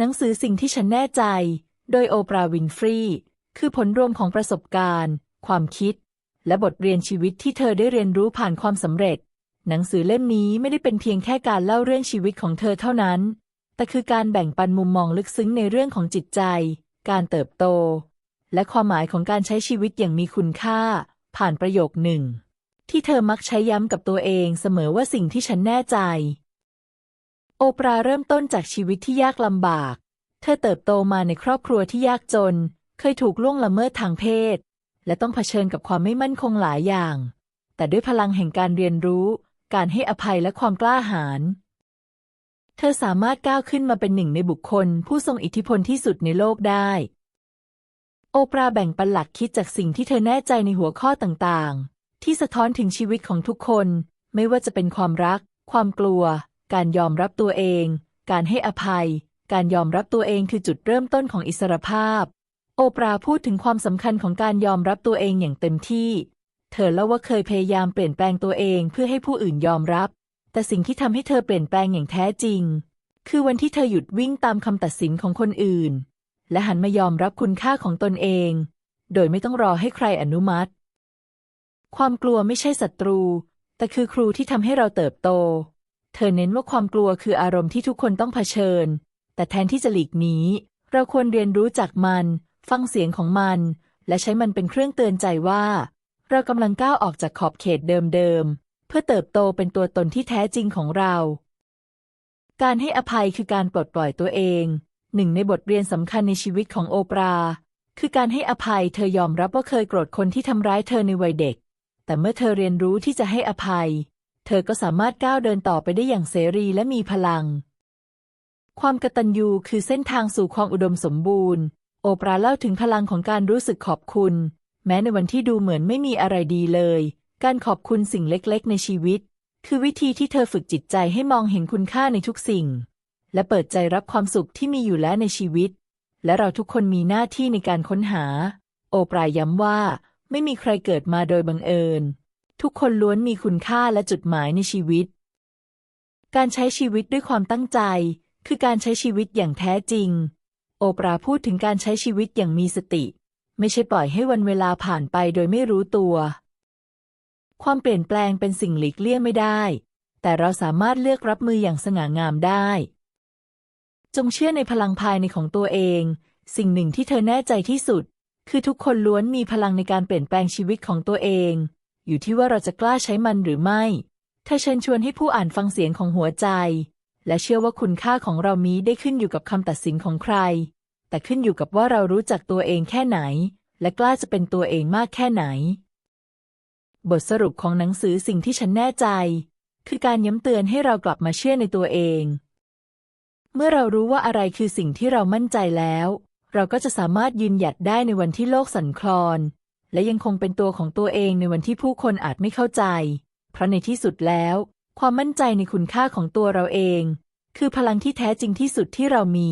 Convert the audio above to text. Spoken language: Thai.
หนังสือสิ่งที่ฉันแน่ใจ โดยโอปราห์วินฟรี คือผลรวมของประสบการณ์ ความคิด และบทเรียนชีวิตที่เธอได้เรียนรู้ผ่านความสำเร็จ หนังสือเล่มนี้ไม่ได้เป็นเพียงแค่การเล่าเรื่องชีวิตของเธอเท่านั้น แต่คือการแบ่งปันมุมมองลึกซึ้งในเรื่องของจิตใจ การเติบโต และความหมายของการใช้ชีวิตอย่างมีคุณค่า ผ่านประโยคหนึ่งที่เธอมักใช้ย้ำกับตัวเองเสมอว่าสิ่งที่ฉันแน่ใจ โอปราเริ่มต้นจากชีวิตที่ยากลำบาก เธอเติบโตมาในครอบครัวที่ยากจน เคยถูกล่วงละเมิดทางเพศ และต้องเผชิญกับความไม่มั่นคงหลายอย่าง แต่ด้วยพลังแห่งการเรียนรู้ การให้อภัยและความกล้าหาญ เธอสามารถก้าวขึ้นมาเป็นหนึ่งในบุคคล ผู้ทรงอิทธิพลที่สุดในโลกได้ โอปราแบ่งปันหลักคิดจากสิ่งที่เธอแน่ใจในหัวข้อต่างๆ ที่สะท้อนถึงชีวิตของทุกคน ไม่ว่าจะเป็นความรัก ความกลัว การยอมรับตัวเอง การให้อภัย การยอมรับตัวเองคือจุดเริ่มต้นของอิสรภาพ โอปราห์พูดถึงความสำคัญของการยอมรับตัวเองอย่างเต็มที่ เธอเล่าว่าเคยพยายามเปลี่ยนแปลงตัวเองเพื่อให้ผู้อื่นยอมรับ แต่สิ่งที่ทำให้เธอเปลี่ยนแปลงอย่างแท้จริง คือวันที่เธอหยุดวิ่งตามคำตัดสินของคนอื่น และหันมายอมรับคุณค่าของตนเอง โดยไม่ต้องรอให้ใครอนุมัติ ความกลัวไม่ใช่ศัตรู แต่คือครูที่ทำให้เราเติบโต เธอเน้นว่าความกลัวคืออารมณ์ที่ทุกคนต้องเผชิญ แต่แทนที่จะหลีกหนีเราควรเรียนรู้จากมัน ฟังเสียงของมัน และใช้มันเป็นเครื่องเตือนใจว่า เรากำลังก้าวออกจากขอบเขตเดิมๆ เพื่อเติบโตเป็นตัวตนที่แท้จริงของเรา การให้อภัยคือการปลดปล่อยตัวเอง หนึ่งในบทเรียนสำคัญในชีวิตของโอปรา คือการให้อภัยเธอยอมรับว่าเคยโกรธคนที่ทำร้ายเธอในวัยเด็ก แต่เมื่อเธอเรียนรู้ที่จะให้อภัย เธอก็สามารถก้าวเดินต่อไปได้อย่างเสรีและมีพลัง ความกตัญญูคือเส้นทางสู่ความอุดมสมบูรณ์ โอปราห์เล่าถึงพลังของการรู้สึกขอบคุณ แม้ในวันที่ดูเหมือนไม่มีอะไรดีเลย การขอบคุณสิ่งเล็กๆ ในชีวิต คือวิธีที่เธอฝึกจิตใจให้มองเห็นคุณค่าในทุกสิ่ง และเปิดใจรับความสุขที่มีอยู่แล้วในชีวิต และเราทุกคนมีหน้าที่ในการค้นหา โอปราห์ย้ำว่า ไม่มีใครเกิดมาโดยบังเอิญ ทุกคนล้วนมีคุณค่าและจุดหมายในชีวิต การใช้ชีวิตด้วยความตั้งใจ คือการใช้ชีวิตอย่างแท้จริง โอปราห์พูดถึงการใช้ชีวิตอย่างมีสติ ไม่ใช่ปล่อยให้วันเวลาผ่านไปโดยไม่รู้ตัว ความเปลี่ยนแปลงเป็นสิ่งหลีกเลี่ยงไม่ได้ แต่เราสามารถเลือกรับมืออย่างสง่างามได้ จงเชื่อในพลังภายในของตัวเอง สิ่งหนึ่งที่เธอแน่ใจที่สุด คือทุกคนล้วนมีพลังในการเปลี่ยนแปลงชีวิตของตัวเอง อยู่ที่ว่าเราจะกล้าใช้มันหรือไม่เธอเชิญชวนให้ผู้อ่านฟังเสียงของหัวใจ และเชื่อว่าคุณค่าของเรามีได้ขึ้นอยู่กับคำตัดสินของใคร แต่ขึ้นอยู่กับว่าเรารู้จักตัวเองแค่ไหน และกล้าจะเป็นตัวเองมากแค่ไหน บทสรุปของหนังสือสิ่งที่ฉันแน่ใจ คือการย้ำเตือนให้เรากลับมาเชื่อในตัวเอง เมื่อเรารู้ว่าอะไรคือสิ่งที่เรามั่นใจแล้ว เราก็จะสามารถยืนหยัดได้ในวันที่โลกสั่นคลอน และยังคงเป็นตัวของตัวเองในวันที่ผู้คนอาจไม่เข้าใจ เพราะในที่สุดแล้ว ความมั่นใจในคุณค่าของตัวเราเอง คือพลังที่แท้จริงที่สุดที่เรามี